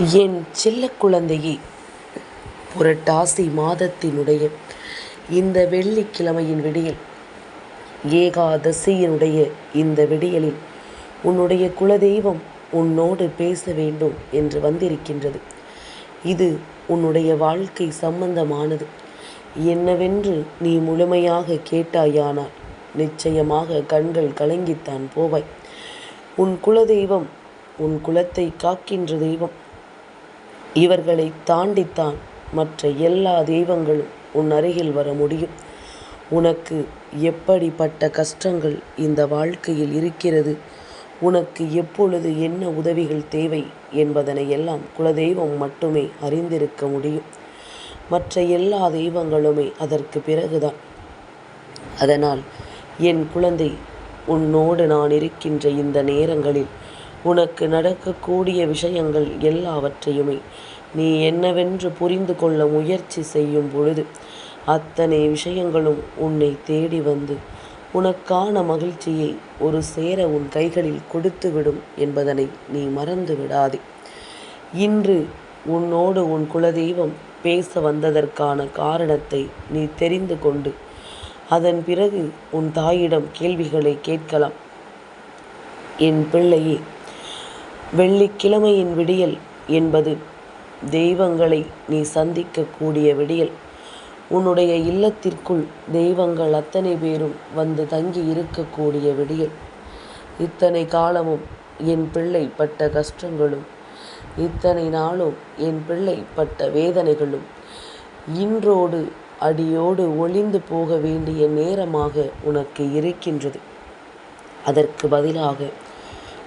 என் செல்ல குழந்தையே புரட்டாசி மாதத்தினுடைய இந்த வெள்ளிக்கிழமையின் விடியல் ஏகாதசியினுடைய இந்த விடியலில் உன்னுடைய குலதெய்வம் உன்னோடு பேச வேண்டும் என்று வந்திருக்கின்றது. இது உன்னுடைய வாழ்க்கை சம்பந்தமானது. என்னவென்று நீ முழுமையாக கேட்டாயானால் நிச்சயமாக கண்கள் கலங்கித்தான் போவாய். உன் குலதெய்வம் உன் குலத்தை காக்கின்ற தெய்வம். இவர்களை தாண்டித்தான் மற்ற எல்லா தெய்வங்களும் உன் அருகில் வர முடியும். உனக்கு எப்படிப்பட்ட கஷ்டங்கள் இந்த வாழ்க்கையில் இருக்கிறது? உனக்கு எப்பொழுது என்ன உதவிகள் தேவை என்பதனை எல்லாம் குலதெய்வம் மட்டுமே அறிந்திருக்க முடியும். மற்ற எல்லா தெய்வங்களுமே அதற்கு பிறகுதான். அதனால் என் குழந்தை உன்னோடு நான் இருக்கின்ற இந்த நேரங்களில் உனக்கு நடக்கக்கூடிய விஷயங்கள் எல்லாவற்றையுமே நீ என்னவென்று புரிந்து கொள்ள முயற்சி செய்யும் பொழுது அத்தனை விஷயங்களும் உன்னை தேடி வந்து உனக்கான மகிழ்ச்சியை ஒரு சேர உன் கைகளில் கொடுத்துவிடும் என்பதனை நீ மறந்து விடாதே. இன்று உன்னோடு உன் குலதெய்வம் பேச வந்ததற்கான காரணத்தை நீ தெரிந்து கொண்டு அதன் பிறகு உன் தாயிடம் கேள்விகளை கேட்கலாம். என் பிள்ளையே வெள்ளிக்கிழமையின் விடியல் என்பது தெய்வங்களை நீ சந்திக்கக்கூடிய விடியல். உன்னுடைய இல்லத்திற்குள் தெய்வங்கள் அத்தனை பேரும் வந்து தங்கி இருக்கக்கூடிய விடியல். இத்தனை காலமும் என் பிள்ளை பட்ட கஷ்டங்களும் இத்தனை நாளும் என் பிள்ளை பட்ட வேதனைகளும் இன்றோடு அடியோடு ஒளிந்து போக வேண்டிய நேரமாக உனக்கு இருக்கின்றது. அதற்கு பதிலாக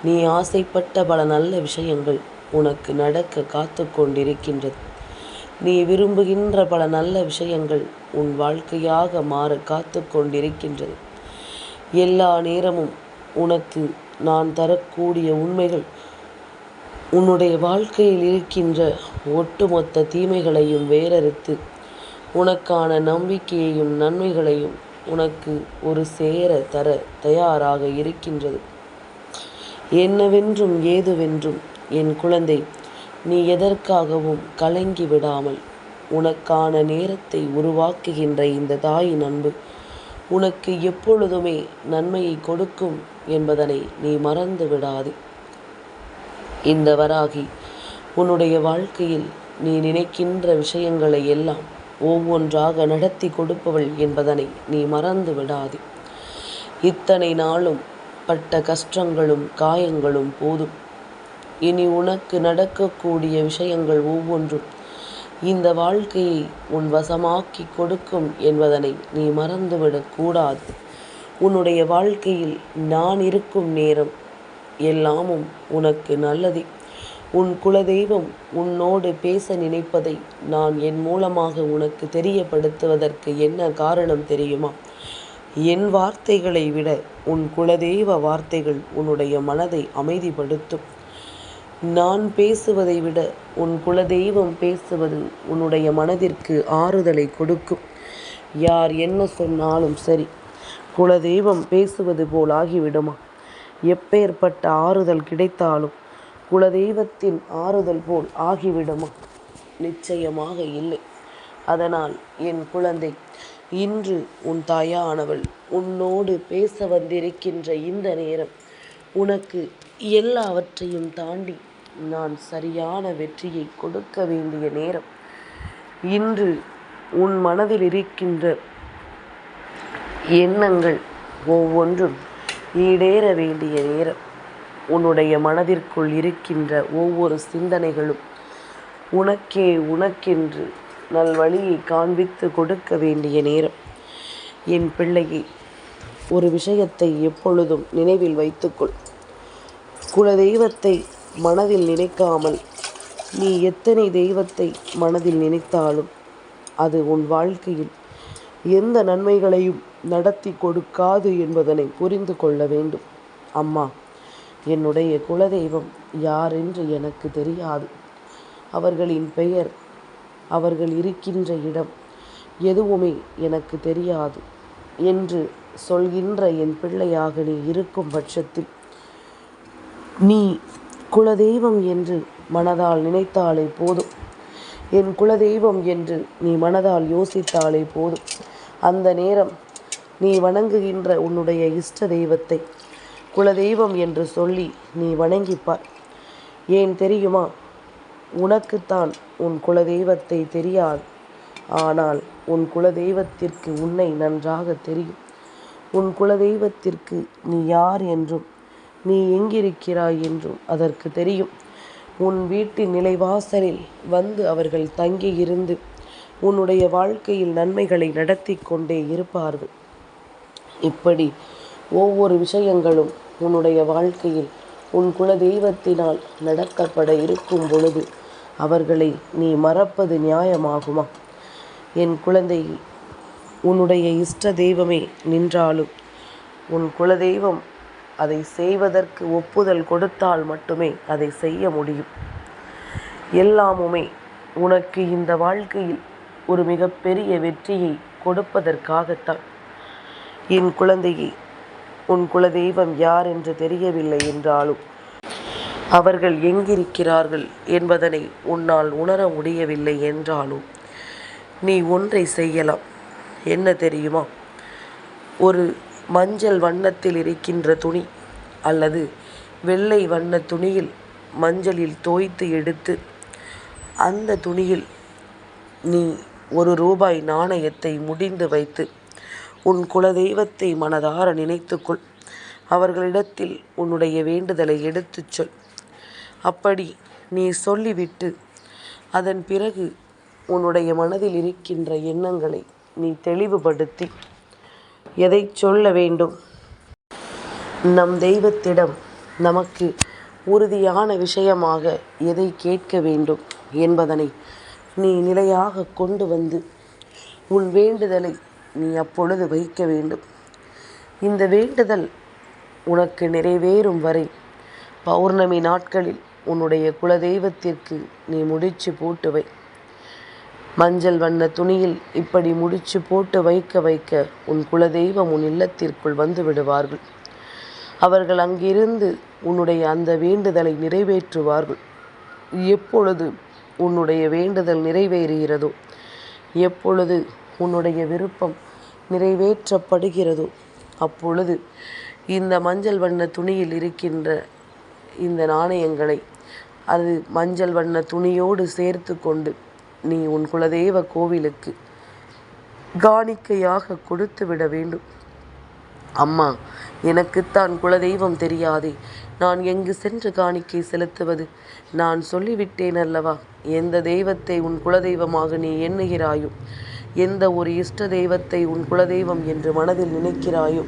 நீ ஆசைப்பட்ட பல நல்ல விஷயங்கள் உனக்கு நடக்க காத்து கொண்டிருக்கின்றது நீ விரும்புகின்ற பல நல்ல விஷயங்கள் உன் வாழ்க்கையாக மாற காத்து கொண்டிருக்கின்றது எல்லா நேரமும் உனக்கு நான் தரக்கூடிய உண்மைகள் உன்னுடைய வாழ்க்கையில் இருக்கின்ற ஒட்டுமொத்த தீமைகளையும் வேறறுத்து உனக்கான நம்பிக்கையையும் நன்மைகளையும் உனக்கு ஒரு சேர தர தயாராக இருக்கின்றது. என்னவென்றும் ஏதுவென்றும் என் குழந்தை நீ எதற்காகவும் கலங்கி விடாமல் உனக்கான நேரத்தை உருவாக்குகின்ற இந்த தாயின் அன்பு உனக்கு எப்பொழுதுமே நன்மையை கொடுக்கும் என்பதனை நீ மறந்து விடாதே. இந்த வராகி உன்னுடைய வாழ்க்கையில் நீ நினைக்கின்ற விஷயங்களை எல்லாம் ஒவ்வொன்றாக நடத்தி கொடுப்பவள் என்பதனை நீ மறந்து விடாதே. இத்தனை நாளும் பட்ட கஷ்டங்களும் காயங்களும் போதும். இனி உனக்கு நடக்கக்கூடிய விஷயங்கள் ஒவ்வொன்றும் இந்த வாழ்க்கையை உன் வசமாக்கி கொடுக்கும் என்பதனை நீ மறந்துவிடக்கூடாது உன்னுடைய வாழ்க்கையில் நான் இருக்கும் நேரம் எல்லாமும் உனக்கு நல்லதே. உன் குலதெய்வம் உன்னோடு பேச நினைப்பதை நான் என் மூலமாக உனக்கு தெரியப்படுத்துவதற்கு என்ன காரணம் தெரியுமா? என் வார்த்தைகளை விட உன் குலதெய்வ வார்த்தைகள் உன்னுடைய மனதை அமைதிப்படுத்தும். நான் பேசுவதை விட உன் குலதெய்வம் பேசுவது உன்னுடைய மனதிற்கு ஆறுதலை கொடுக்கும். யார் என்ன சொன்னாலும் சரி குலதெய்வம் பேசுவது போல் ஆகிவிடுமா? எப்பேற்பட்ட ஆறுதல் கிடைத்தாலும் குலதெய்வத்தின் ஆறுதல் போல் ஆகிவிடுமா? நிச்சயமாக இல்லை. அதனால் என் குழந்தை இன்று உன் தாயானவள் உன்னோடு பேச வந்திருக்கின்ற இந்த நேரம் உனக்கு எல்லாவற்றையும் தாண்டி நான் சரியான வெற்றியை கொடுக்க வேண்டிய நேரம். இன்று உன் மனதில் இருக்கின்ற எண்ணங்கள் ஒவ்வொன்றும் ஈடேற வேண்டிய நேரம். உன்னுடைய மனதிற்குள் இருக்கின்ற ஒவ்வொரு சிந்தனைகளும் உனக்கே உனக்கென்று நல்வழியை காண்பித்து கொடுக்க வேண்டிய நேரம். என் பிள்ளையை ஒரு விஷயத்தை எப்பொழுதும் நினைவில் வைத்துக்கொள். குலதெய்வத்தை மனதில் நினைக்காமல் நீ எத்தனை தெய்வத்தை மனதில் நினைத்தாலும் அது உன் வாழ்க்கையில் எந்த நன்மைகளையும் நடத்தி கொடுக்காது என்பதனை புரிந்து கொள்ள வேண்டும். அம்மா என்னுடைய குலதெய்வம் யார் என்று எனக்கு தெரியாது. அவர்களின் பெயர் அவர்கள் இருக்கின்ற இடம் எதுவுமே எனக்கு தெரியாது என்று சொல்கின்ற என் பிள்ளையாக நீ இருக்கும் பட்சத்தில். நீ குலதெய்வம் என்று மனதால் நினைத்தாலே போதும். என் குலதெய்வம் என்று நீ மனதால் யோசித்தாலே போதும். அந்த நேரம் நீ வணங்குகின்ற உன்னுடைய இஷ்ட தெய்வத்தை குலதெய்வம் என்று சொல்லி நீ வணங்கிப்பார் ஏன் தெரியுமா? உனக்குத்தான் உன் குலதெய்வத்தை தெரியாது ஆனால் உன் குலதெய்வத்திற்கு உன்னை நன்றாக தெரியும். உன் குலதெய்வத்திற்கு நீ யார் என்றும் நீ எங்கிருக்கிறாய் என்றும் அதற்கு தெரியும். உன் வீட்டு நிலைவாசலில் வந்து அவர்கள் தங்கி இருந்து உன்னுடைய வாழ்க்கையில் நன்மைகளை நடத்தி கொண்டே இருப்பார்கள். இப்படி ஒவ்வொரு விஷயங்களும் உன்னுடைய வாழ்க்கையில் உன் குலதெய்வத்தினால் நடத்தப்பட இருக்கும் பொழுது அவர்களை நீ மறப்பது நியாயமாகுமா? என் குழந்தை உன்னுடைய இஷ்ட தெய்வமே நின்றாலும் உன் குலதெய்வம் அதை செய்வதற்கு ஒப்புதல் கொடுத்தால் மட்டுமே அதை செய்ய முடியும். எல்லாமுமே உனக்கு இந்த வாழ்க்கையில் ஒரு மிகப்பெரிய வெற்றியை கொடுப்பதற்காகத்தான். என் குழந்தையை உன் குலதெய்வம் யார் என்று தெரியவில்லை என்றாலும் அவர்கள் எங்கிருக்கிறார்கள் என்பதனை உன்னால் உணர முடியவில்லை என்றாலும் நீ ஒன்றை செய்யலாம். என்ன தெரியுமா? ஒரு மஞ்சள் வண்ணத்தில் இருக்கின்ற துணி அல்லது வெள்ளை வண்ண துணியில் மஞ்சளில் தோய்த்து எடுத்து அந்த துணியில் நீ ஒரு ரூபாய் நாணயத்தை முடிந்து வைத்து உன் குலதெய்வத்தை மனதார நினைத்துக்கொள். அவர்களிடத்தில் உன்னுடைய வேண்டுதலை எடுத்துச் சொல். அப்படி நீ சொல்லிவிட்டு அதன் பிறகு உன்னுடைய மனதில் இருக்கின்ற எண்ணங்களை நீ தெளிவுபடுத்தி எதை சொல்ல வேண்டும்? நம் தெய்வத்திடம் நமக்கு உறுதியான விஷயமாக எதை கேட்க வேண்டும் என்பதனை நீ நிலையாக கொண்டு வந்து உன் வேண்டுதலை நீ அப்பொழுது வைக்க வேண்டும். இந்த வேண்டுதல் உனக்கு நிறைவேறும் வரை பௌர்ணமி நாட்களில் உன்னுடைய குலதெய்வத்திற்கு நீ முடிச்சு போட்டுவை மஞ்சள் வண்ண துணியில் இப்படி முடிச்சு போட்டு வைக்க வைக்க உன் குலதெய்வம் உன் இல்லத்திற்குள் வந்து விடுவார்கள். அவர்கள் அங்கிருந்து உன்னுடைய அந்த வேண்டுதலை நிறைவேற்றுவார்கள். எப்பொழுது உன்னுடைய வேண்டுதல் நிறைவேறுகிறதோ எப்பொழுது உன்னுடைய விருப்பம் நிறைவேற்றப்படுகிறதோ அப்பொழுது இந்த மஞ்சள் வண்ண துணியில் இருக்கின்ற இந்த நாணயங்களை அது மஞ்சள் வண்ண துணியோடு சேர்த்து கொண்டு நீ உன் குலதெய்வ கோவிலுக்கு காணிக்கையாக கொடுத்து விட வேண்டும். அம்மா எனக்குத்தான் குலதெய்வம் தெரியாதே. நான் எங்கு சென்று காணிக்கை செலுத்துவது? நான் சொல்லிவிட்டேன் அல்லவா? எந்த தெய்வத்தை உன் குலதெய்வமாக நீ எண்ணுகிறாயோ? எந்த ஒரு இஷ்ட தெய்வத்தை உன் குலதெய்வம் என்று மனதில் நினைக்கிறாயோ?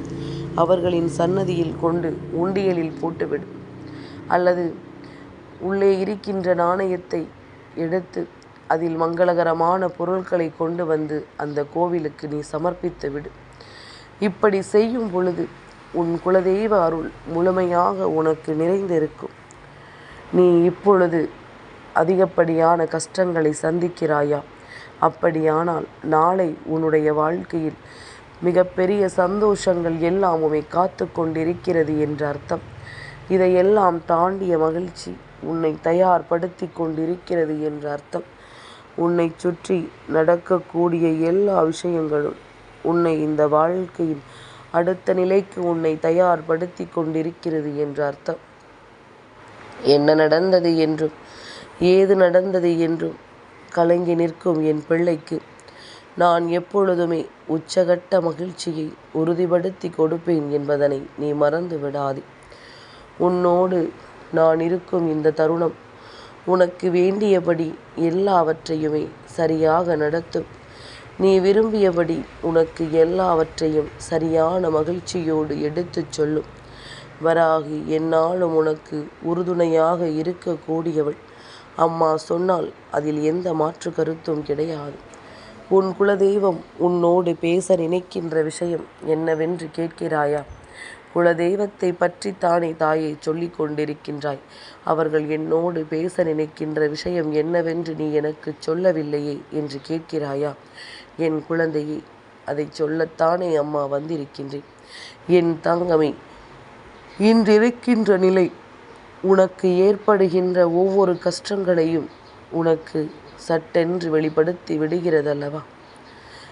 அவர்களின் சன்னதியில் கொண்டு உண்டியலில் போட்டுவிடு. அல்லது உள்ளே இருக்கின்ற நாணயத்தை எடுத்து அதில் மங்களகரமான பொருட்களை கொண்டு வந்து அந்த கோவிலுக்கு நீ சமர்ப்பித்து விடு. இப்படி செய்யும் பொழுது உன் குலதெய்வ அருள் முழுமையாக உனக்கு நிறைந்திருக்கும். நீ இப்பொழுது அதிகப்படியான கஷ்டங்களை சந்திக்கிறாயா? அப்படியானால் நாளை உன்னுடைய வாழ்க்கையில் மிகப்பெரிய சந்தோஷங்கள் எல்லாமுமே காத்து கொண்டிருக்கிறது என்ற அர்த்தம். இதையெல்லாம் தாண்டிய மகிழ்ச்சி உன்னை தயார்படுத்தி கொண்டிருக்கிறது என்ற அர்த்தம். உன்னை சுற்றி நடக்கக்கூடிய எல்லா விஷயங்களும் உன்னை இந்த வாழ்க்கையில் அடுத்த நிலைக்கு உன்னை தயார்படுத்தி கொண்டிருக்கிறது என்ற அர்த்தம். என்ன நடந்தது என்றும் ஏது நடந்தது என்றும் கலங்கி நிற்கும் என் பிள்ளைக்கு நான் எப்பொழுதுமே உச்சகட்ட மகிழ்ச்சியை உறுதிப்படுத்தி கொடுப்பேன் என்பதனை நீ மறந்து விடாதே உன்னோடு நான் இருக்கும் இந்த தருணம். உனக்கு வேண்டியபடி எல்லாவற்றையுமே சரியாக நடத்தும் நீ விரும்பியபடி உனக்கு எல்லாவற்றையும் சரியான மகிழ்ச்சியோடு எடுத்துச் சொல்லும். வராகி என்னாலும் உனக்கு உறுதுணையாக இருக்கக்கூடியவள். அம்மா சொன்னால் அதில் எந்த மாற்று கருத்தும் கிடையாது. உன் குலதெய்வம் உன்னோடு பேச நினைக்கின்ற விஷயம் என்னவென்று கேட்கிறாயா? குலதெய்வத்தை தானே தாயை சொல்லிக் கொண்டிருக்கின்றாய். அவர்கள் என்னோடு பேச நினைக்கின்ற விஷயம் என்னவென்று நீ எனக்கு சொல்லவில்லையே என்று கேட்கிறாயா? என் குழந்தையை அதை சொல்லத்தானே அம்மா வந்திருக்கின்றேன். என் தங்கமே இன்றிருக்கின்ற நிலை உனக்கு ஏற்படுகின்ற ஒவ்வொரு கஷ்டங்களையும் உனக்கு சட்டென்று வெளிப்படுத்தி விடுகிறதல்லவா?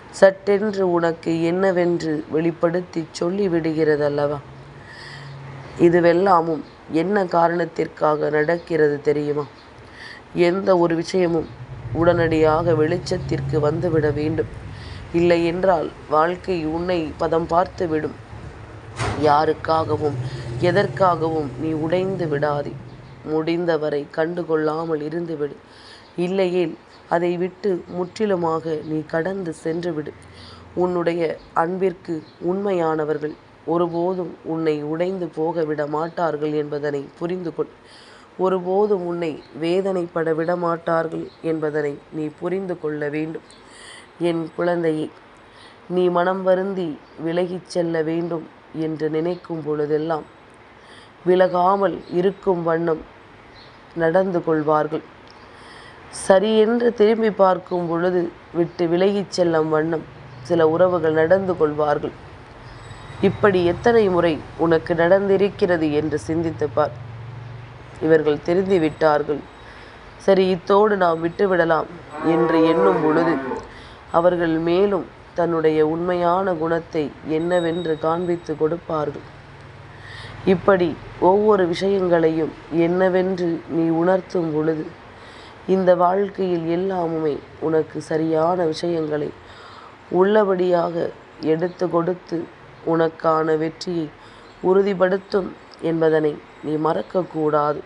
சட்டென்று உனக்கு என்னவென்று வெளிப்படுத்தி சொல்லி விடுகிறதல்லவா இதுவெல்லாமும் என்ன காரணத்திற்காக நடக்கிறது தெரியுமா? எந்த ஒரு விஷயமும் உடனடியாக வெளிச்சத்திற்கு வந்துவிட வேண்டும். இல்லை என்றால் வாழ்க்கை உன்னை பதம் பார்த்து விடும். யாருக்காகவும் எதற்காகவும் நீ உடைந்து விடாதே. முடிந்தவரை கண்டுகொள்ளாமல் இருந்துவிடு. இல்லையேல் அதை விட்டு முற்றிலுமாக நீ கடந்து சென்றுவிடு உன்னுடைய அன்பிற்கு உண்மையானவர்கள் ஒருபோதும் உன்னை உடைந்து போக விட மாட்டார்கள் என்பதனை புரிந்து கொள் ஒருபோதும் உன்னை வேதனைப்பட விடமாட்டார்கள் என்பதனை நீ புரிந்து கொள்ள வேண்டும். என் குழந்தையை நீ மனம் வருந்தி விலகிச் செல்ல வேண்டும் என்று நினைக்கும் பொழுதெல்லாம் விலகாமல் இருக்கும் வண்ணம் நடந்து கொள்வார்கள். சரியென்று திரும்பி பார்க்கும் பொழுது விட்டு விலகிச் செல்லும் வண்ணம் சில உறவுகள் நடந்து கொள்வார்கள். இப்படி எத்தனை முறை உனக்கு நடந்திருக்கிறது என்று சிந்தித்து பார். இவர்கள் தெரிந்து விட்டார்கள். சரி இத்தோடு நாம் விட்டுவிடலாம் என்று எண்ணும் பொழுது அவர்கள் மேலும் தன்னுடைய உண்மையான குணத்தை என்னவென்று காண்பித்து கொடுப்பார்கள். இப்படி ஒவ்வொரு விஷயங்களையும் என்னவென்று நீ உணர்த்தும் பொழுது இந்த வாழ்க்கையில் எல்லாமுமே உனக்கு சரியான விஷயங்களை உள்ளபடியாக எடுத்து கொடுத்து உனக்கான வெற்றியை உறுதிப்படுத்தும் என்பதனை நீ மறக்கக்கூடாது.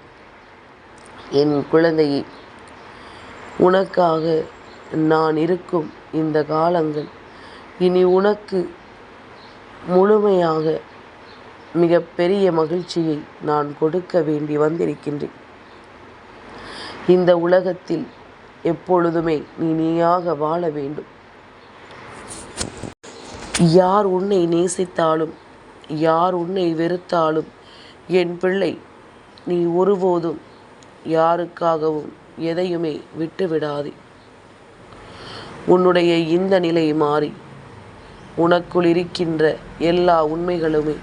என் குழந்தையை உனக்காக நான் இருக்கும் இந்த காலங்கள் இனி உனக்கு முழுமையாக மிக பெரிய மகிழ்ச்சியை நான் கொடுக்க வேண்டி வந்திருக்கின்றேன். இந்த உலகத்தில் எப்பொழுதுமே நீ நீயாக வாழ வேண்டும். யார் உன்னை நேசித்தாலும் யார் உன்னை வெறுத்தாலும் என் பிள்ளை நீ ஒருபோதும் யாருக்காகவும் எதையுமே விட்டுவிடாதே. உன்னுடைய இந்த நிலை மாறி உனக்குள் இருக்கின்ற எல்லா உண்மைகளுமே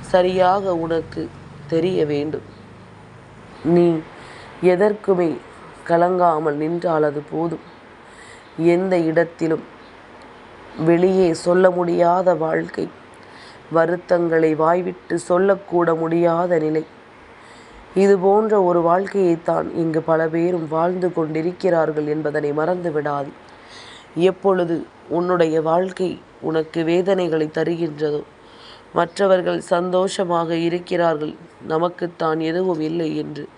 சரியாக உனக்கு தெரிய வேண்டும். நீ எதற்குமே கலங்காமல் நின்றால் அது போதும். எந்த இடத்திலும் வெளியே சொல்ல முடியாத வாழ்க்கை. வருத்தங்களை வாய்விட்டு சொல்லக்கூட முடியாத நிலை. இது போன்ற ஒரு வாழ்க்கையைத்தான் இங்கு பல பேரும் வாழ்ந்து கொண்டிருக்கிறார்கள் என்பதனை மறந்து விடாது. எப்பொழுது உன்னுடைய வாழ்க்கை உனக்கு வேதனைகளை தருகின்றதோ மற்றவர்கள் சந்தோஷமாக இருக்கிறார்கள் நமக்குத்தான் எதுவும் இல்லை என்று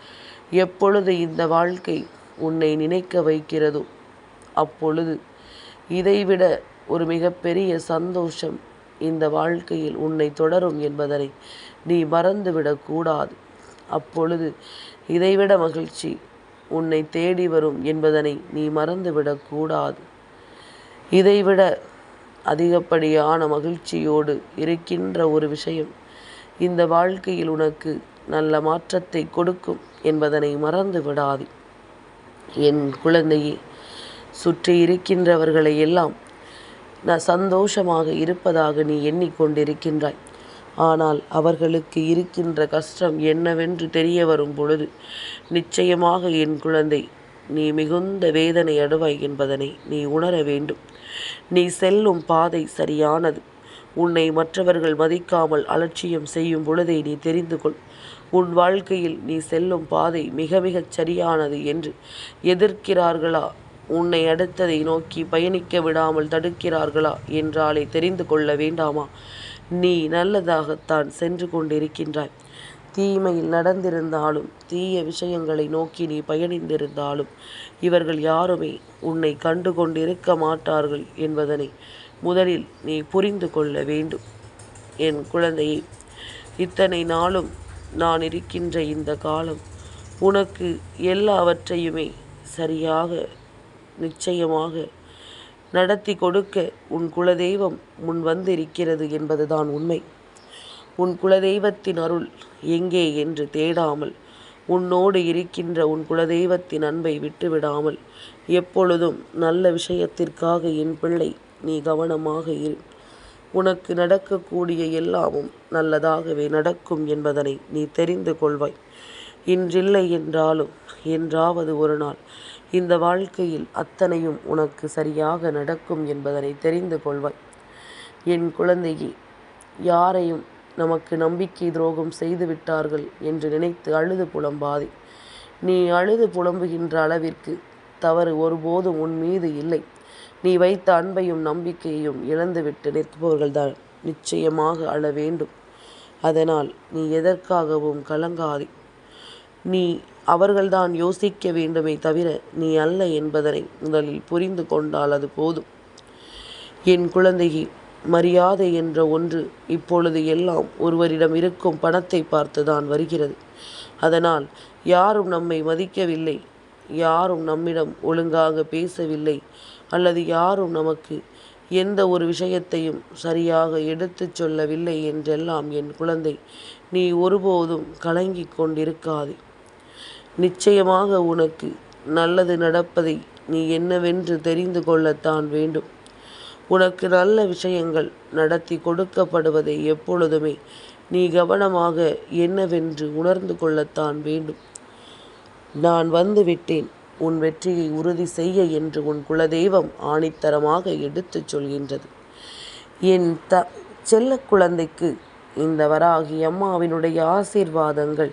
எப்பொழுது இந்த வாழ்க்கை உன்னை நினைக்க வைக்கிறதோ அப்பொழுது இதைவிட ஒரு மிகப்பெரிய சந்தோஷம் இந்த வாழ்க்கையில் உன்னை தொடரும் என்பதனை நீ மறந்துவிடக்கூடாது அப்பொழுது இதைவிட மகிழ்ச்சி உன்னை தேடி வரும் என்பதனை நீ மறந்துவிடக்கூடாது இதைவிட அதிகப்படியான மகிழ்ச்சியோடு இருக்கின்ற ஒரு விஷயம் இந்த வாழ்க்கையில் உனக்கு நல்ல மாற்றத்தை கொடுக்கும் என்பதனை மறந்து விடாதே என் குழந்தையே சுற்றி இருக்கின்றவர்களை எல்லாம் நான் சந்தோஷமாக இருப்பதாக நீ எண்ணிக்கொண்டிருக்கின்றாய். ஆனால் அவர்களுக்கு இருக்கின்ற கஷ்டம் என்னவென்று தெரிய வரும் பொழுது நிச்சயமாக என் குழந்தை நீ மிகுந்த வேதனை அடைவாய் என்பதனை நீ உணர வேண்டும். நீ செல்லும் பாதை சரியானது. உன்னை மற்றவர்கள் மதிக்காமல் அலட்சியம் செய்யும் பொழுதை நீ தெரிந்து கொள். உன் வாழ்க்கையில் நீ செல்லும் பாதை மிக மிகச் சரியானது என்று எதிர்க்கிறார்களா உன்னை அடுத்ததை நோக்கி பயணிக்க விடாமல் தடுக்கிறார்களா என்றாலே தெரிந்து கொள்ள வேண்டாமா? நீ நல்லதாகத்தான் சென்று கொண்டிருக்கின்றாய். தீமையில் நடந்திருந்தாலும் தீய விஷயங்களை நோக்கி நீ பயணிந்திருந்தாலும் இவர்கள் யாருமே உன்னை கண்டு கொண்டிருக்க மாட்டார்கள் என்பதனை முதலில் நீ புரிந்து கொள்ள வேண்டும். என் குழந்தையை இத்தனை நாளும் நான் இருக்கின்ற இந்த காலம் உனக்கு எல்லாவற்றையுமே சரியாக நிச்சயமாக. நடத்தி கொடுக்க உன் குலதெய்வம் முன் வந்திருக்கிறது என்பதுதான் உண்மை. உன் குலதெய்வத்தின் அருள் எங்கே என்று தேடாமல் உன்னோடு இருக்கின்ற உன் குலதெய்வத்தின் அன்பை விட்டுவிடாமல் எப்பொழுதும் நல்ல விஷயத்திற்காக என் பிள்ளை நீ கவனமாக இரு. உனக்கு நடக்கக்கூடிய எல்லாமும் நல்லதாகவே நடக்கும் என்பதனை நீ தெரிந்து கொள்வாய். இன்றில்லை என்றாலும் என்றாவது ஒரு நாள் இந்த வாழ்க்கையில் அத்தனையும் உனக்கு சரியாக நடக்கும் என்பதனை தெரிந்து கொள்வாய். என் குழந்தையே யாரையும் நமக்கு நம்பிக்கை துரோகம் செய்து விட்டார்கள் என்று நினைத்து அழுது புலம்பாதே. நீ அழுது புலம்புகின்ற அளவிற்கு தவறு ஒருபோதும் உன் மீது இல்லை. நீ வைத்த அன்பையும் நம்பிக்கையையும் இழந்துவிட்டு நிற்பவர்கள்தான் நிச்சயமாக அழ வேண்டும். அதனால் நீ எதற்காகவும் கலங்காதே. நீ அவர்கள்தான் யோசிக்க வேண்டுமே தவிர நீ அல்ல என்பதனை முதலில் புரிந்து கொண்டால் அது போதும். என் குழந்தையே மரியாதை என்ற ஒன்று இப்பொழுது எல்லாம் ஒருவரிடம் இருக்கும் பணத்தை பார்த்துதான் வருகிறது. அதனால் யாரும் நம்மை மதிக்கவில்லை யாரும் நம்மிடம் ஒழுங்காக பேசவில்லை அல்லது யாரும் நமக்கு எந்த ஒரு விஷயத்தையும் சரியாக எடுத்துச் சொல்லவில்லை என்றெல்லாம் என் குழந்தை நீ ஒருபோதும் கலங்கிக் கொண்டிருக்காதே. நிச்சயமாக உனக்கு நல்லது நடப்பதை நீ என்னவென்று தெரிந்து கொள்ளத்தான் வேண்டும். உனக்கு நல்ல விஷயங்கள் நடத்தி கொடுக்கப்படுவதை எப்பொழுதுமே நீ கவனமாக என்னவென்று உணர்ந்து கொள்ளத்தான் வேண்டும். நான் வந்துவிட்டேன் உன் வெற்றியை உறுதி செய்ய என்று உன் குலதெய்வம் ஆணித்தரமாக எடுத்துச் சொல்கின்றது. என் த செல்ல குழந்தைக்கு இந்த வராகி அம்மாவினுடைய ஆசீர்வாதங்கள்